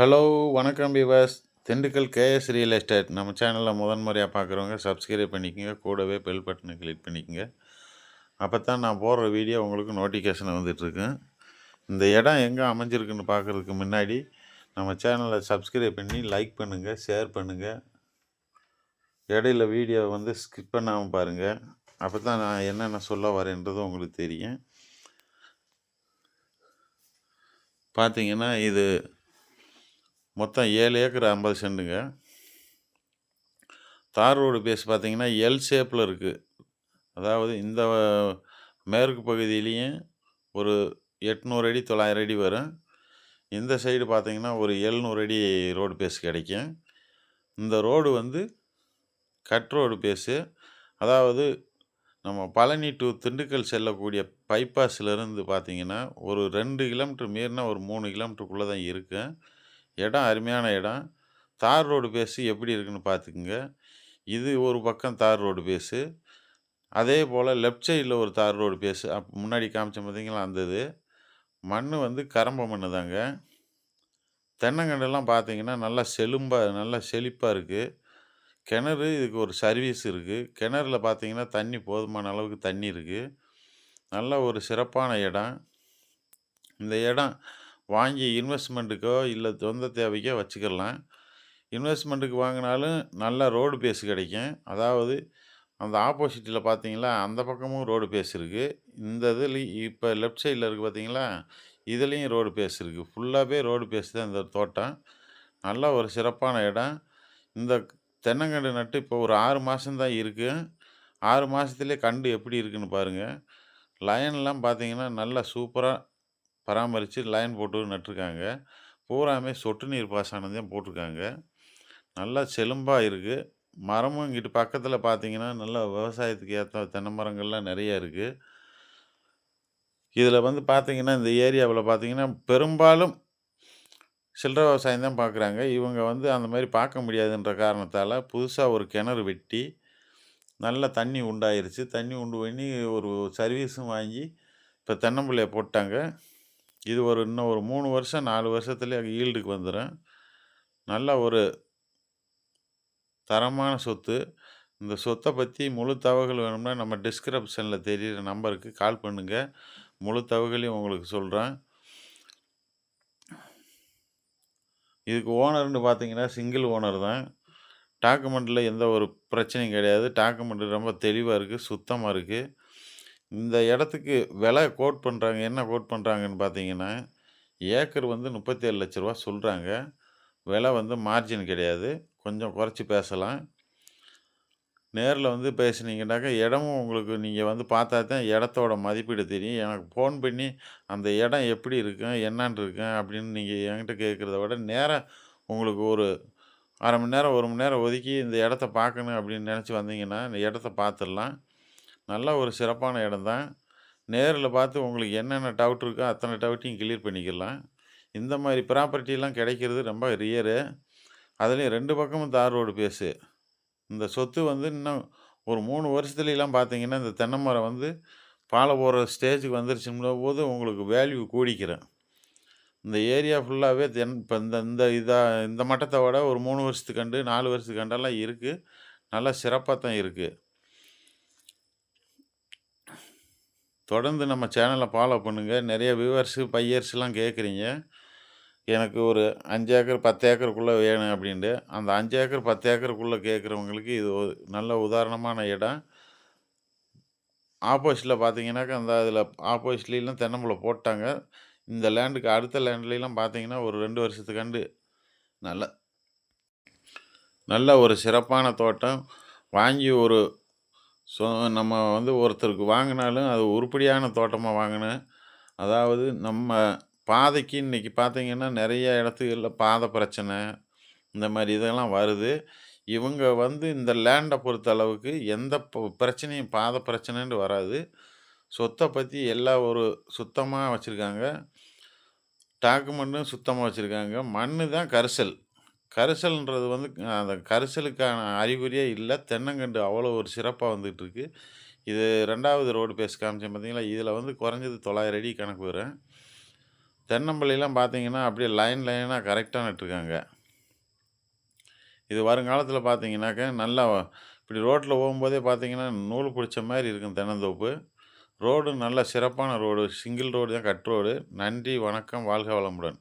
Hello வணக்கம் பிவாஸ் Dindigul KS real estate. நம்ம சேனலில் முதன் முறையாக பார்க்குறவங்க சப்ஸ்கிரைப் பண்ணிக்கோங்க. கூடவே பெல் பட்டனை கிளிக் பண்ணிக்கோங்க. அப்போ தான் நான் போடுற வீடியோ உங்களுக்கு நோட்டிஃபிகேஷன் வந்துட்டுருக்கும் இந்த இடம் எங்கே அமைஞ்சிருக்குன்னு பார்க்குறதுக்கு முன்னாடி நம்ம சேனலை சப்ஸ்கிரைப் பண்ணி லைக் பண்ணுங்கள் ஷேர் பண்ணுங்கள் இடையில வீடியோ வந்து ஸ்கிப் பண்ணாமல் பாருங்கள் அப்போ தான் நான் என்னென்ன சொல்ல வரேன்றதும் உங்களுக்கு தெரியும். பார்த்தீங்கன்னா இது மொத்தம் ஏழு ஏக்கர் ஐம்பது சென்ட்டுங்க தார் ரோடு பேஸ் பார்த்தீங்கன்னா எல் ஷேப்பில் இருக்குது அதாவது இந்த மேற்கு பகுதியிலையும் ஒரு எட்நூறு அடி தொள்ளாயிரம் அடி வரும். இந்த சைடு பார்த்தீங்கன்னா ஒரு எழுநூறு அடி ரோடு பேஸ் கிடைக்கும். இந்த ரோடு வந்து கட் ரோடு பேஸு அதாவது நம்ம பழனி டு திண்டுக்கல் செல்லக்கூடிய பைபாஸ்லேருந்து பார்த்தீங்கன்னா ஒரு ரெண்டு கிலோமீட்டர் மீறினா ஒரு மூணு கிலோமீட்டருக்குள்ளே தான் இருக்கும். இடம் அருமையான இடம். தார் ரோடு பேஸு எப்படி இருக்குன்னு பார்த்துக்குங்க. இது ஒரு பக்கம் தார் ரோடு பேஸு அதே போல் லெஃப்ட் சைடில் ஒரு தார் ரோடு பேஸு அப் முன்னாடி காமிச்ச பார்த்தீங்களா அந்த இது. மண் வந்து கரம்ப மண் தாங்க. தென்னங்கண்டெல்லாம் பார்த்தீங்கன்னா நல்லா செலும்பாக நல்லா செழிப்பாக இருக்குது கிணறு இதுக்கு ஒரு சர்வீஸ் இருக்குது கிணறுல பார்த்தீங்கன்னா தண்ணி போதுமான அளவுக்கு தண்ணி இருக்குது நல்ல ஒரு சிறப்பான இடம். இந்த இடம் வாங்கி இன்வெஸ்ட்மெண்ட்டுக்கோ இல்லை சொந்த தேவைக்கோ வச்சுக்கலாம் இன்வெஸ்ட்மெண்ட்டுக்கு வாங்கினாலும் நல்ல ரோடு பேஸ் கிடைக்கும். அதாவது அந்த ஆப்போசிட்டில் பார்த்தீங்களா அந்த பக்கமும் ரோடு பேஸ் இருக்குது இந்த இதுலேயும் இப்போ லெஃப்ட் சைடில் இருக்குது பார்த்தீங்களா இதுலேயும் ரோடு பேஸ் இருக்குது ஃபுல்லாகவே ரோடு பேஸ் தான் இந்த தோட்டம். நல்ல ஒரு சிறப்பான இடம். இந்த தென்னங்கன்று நட்டு இப்போ ஒரு ஆறு மாதம்தான் இருக்குது ஆறு மாதத்துலேயே கண்டு எப்படி இருக்குன்னு பாருங்கள் லயன்லாம் பார்த்தீங்கன்னா நல்லா சூப்பராக பராமரித்து லைன் போட்டு நட்டுருக்காங்க. பூராமே சொட்டு நீர் பாசனம் தான் போட்டிருக்காங்க. நல்லா செலும்பாக இருக்குது மரமும் இங்கிட்டு பக்கத்தில் பார்த்தீங்கன்னா நல்லா விவசாயத்துக்கு ஏற்ற தென்னை மரங்கள்லாம் நிறையா இருக்குது இதில் வந்து பார்த்தீங்கன்னா இந்த ஏரியாவில் பார்த்தீங்கன்னா பெரும்பாலும் சில்லற விவசாயம் தான் பார்க்குறாங்க இவங்க வந்து அந்த மாதிரி பார்க்க முடியாதுன்ற காரணத்தால் புதுசாக ஒரு கிணறு வெட்டி நல்ல தண்ணி உண்டாயிருச்சு. தண்ணி உண்டு பண்ணி ஒரு சர்வீஸும் வாங்கி இப்போ தென்னம்பிள்ளைய போட்டாங்க. இது ஒரு இன்னும் ஒரு மூணு வருஷம் நாலு வருஷத்துலேயே ஈல்டுக்கு வந்துடும் நல்ல ஒரு தரமான சொத்து. இந்த சொத்தை பற்றி முழு தகவல் வேணும்னா நம்ம டிஸ்கிரிப்ஷனில் தெரிகிற நம்பருக்கு கால் பண்ணுங்கள் முழு தகவலையும் உங்களுக்கு சொல்கிறேன் இதுக்கு ஓனர்னு பார்த்தீங்கன்னா சிங்கிள் ஓனர் தான். டாக்குமெண்ட்டில் எந்த ஒரு பிரச்சனையும் கிடையாது. டாக்குமெண்ட் ரொம்ப தெளிவாக இருக்குது சுத்தமாக இருக்குது இந்த இடத்துக்கு விலை கோட் பண்ணுறாங்க என்ன கோட் பண்ணுறாங்கன்னு பார்த்தீங்கன்னா ஏக்கர் வந்து முப்பத்தேழு லட்ச ரூபா சொல்கிறாங்க விலை வந்து மார்ஜின் கிடையாது. கொஞ்சம் குறைச்சி பேசலாம். நேரில் வந்து பேசுனீங்கன்னாக்கா இடமும் உங்களுக்கு நீங்கள் வந்து பார்த்தா தான் இடத்தோட மதிப்பீடு தெரியும். எனக்கு ஃபோன் பண்ணி அந்த இடம் எப்படி இருக்கும் என்னான் இருக்கும் அப்படின்னு நீங்கள் என்கிட்ட கேட்குறத விட நேராக உங்களுக்கு ஒரு அரை மணி நேரம் ஒரு மணி நேரம் ஒதுக்கி இந்த இடத்த பார்க்கணும் அப்படின்னு நினச்சி வந்தீங்கன்னா இந்த இடத்த பார்த்துடலாம். நல்ல ஒரு சிறப்பான இடம் தான். நேரில் பார்த்து உங்களுக்கு என்னென்ன டவுட் இருக்கோ அத்தனை டவுட்டையும் கிளியர் பண்ணிக்கலாம். இந்த மாதிரி ப்ராப்பர்ட்டிலாம் கிடைக்கிறது ரொம்ப ரியரு அதுலேயும் ரெண்டு பக்கமும் தார் ரோடு பேஸு இந்த சொத்து வந்து இன்னும் ஒரு மூணு வருஷத்துலலாம் பார்த்தீங்கன்னா இந்த தென்னை மரம் வந்து பாலை போகிற ஸ்டேஜுக்கு வந்துருச்சுங்கிற போது உங்களுக்கு வேல்யூ கூடிக்கிறேன் இந்த ஏரியா ஃபுல்லாகவே தென் இப்போ இந்த இந்த இதாக இந்த மட்டத்தை விட ஒரு மூணு வருஷத்துக்கு கண்டு நாலு வருஷத்துக்கு கண்டெல்லாம் இருக்குது நல்லா சிறப்பாக தான் இருக்குது தொடர்ந்து நம்ம சேனலை ஃபாலோ பண்ணுங்கள் நிறைய வியூவர்ஸு பையர்ஸ்லாம் கேட்குறீங்க. எனக்கு ஒரு அஞ்சு ஏக்கர் பத்து ஏக்கருக்குள்ளே வேணும் அப்படின்ட்டு. அந்த அஞ்சு ஏக்கர் பத்து ஏக்கருக்குள்ளே கேட்குறவங்களுக்கு இது ஒரு நல்ல உதாரணமான இடம். ஆப்போசிட்டில் பார்த்தீங்கன்னாக்கா அந்த அதில் ஆப்போசிட்லாம் தென்னம்பழம் போட்டாங்க. இந்த லேண்டுக்கு அடுத்த லேண்ட்லாம் பார்த்தீங்கன்னா ஒரு ரெண்டு வருஷத்துக்காண்டு நல்ல நல்ல ஒரு சிறப்பான தோட்டம். வாங்கி ஒரு ஸோ நம்ம வந்து ஒருத்தருக்கு வாங்கினாலும் அது உருப்படியான தோட்டமாக வாங்கினேன். அதாவது நம்ம பாதைக்கு இன்றைக்கி பார்த்திங்கன்னா நிறைய இடத்துகளில் பாதை பிரச்சனை இந்த மாதிரி இதெல்லாம் வருது. இவங்க வந்து இந்த லேண்டை பொறுத்த அளவுக்கு எந்த பிரச்சனையும் பாதை பிரச்சனைன்னு வராது. சொத்தை பற்றி எல்லா ஒரு சுத்தமாக வச்சுருக்காங்க. டாக்குமெண்ட்டும் சுத்தமாக வச்சுருக்காங்க. மண் தான் கரிசல். கரிசல்ன்றது வந்து அந்த கரிசலுக்கான அறிகுறியே இல்லை தென்னங்கண்டு அவ்வளோ ஒரு சிறப்பாக வந்துகிட்டு இருக்கு இது ரெண்டாவது ரோடு பேஸ் காமிச்சேன் பார்த்தீங்களா இதில் வந்து குறைஞ்சது தொள்ளாயிரம் அடி கணக்கு வரும் தென்னம்பிள்ளைலாம் பார்த்தீங்கன்னா, அப்படியே லைன் லைனாக கரெக்டாக நட்டுருக்காங்க. இது வருங்காலத்தில் பார்த்தீங்கன்னாக்க, நல்லா இப்படி ரோட்டில் போகும்போதே பார்த்தீங்கன்னா, நூல் பிடிச்ச மாதிரி இருக்கும் தென்னந்தோப்பு. ரோடு நல்ல சிறப்பான ரோடு. சிங்கிள் ரோடு தான் கட் ரோடு. நன்றி, வணக்கம். வாழ்க வளமுடன்.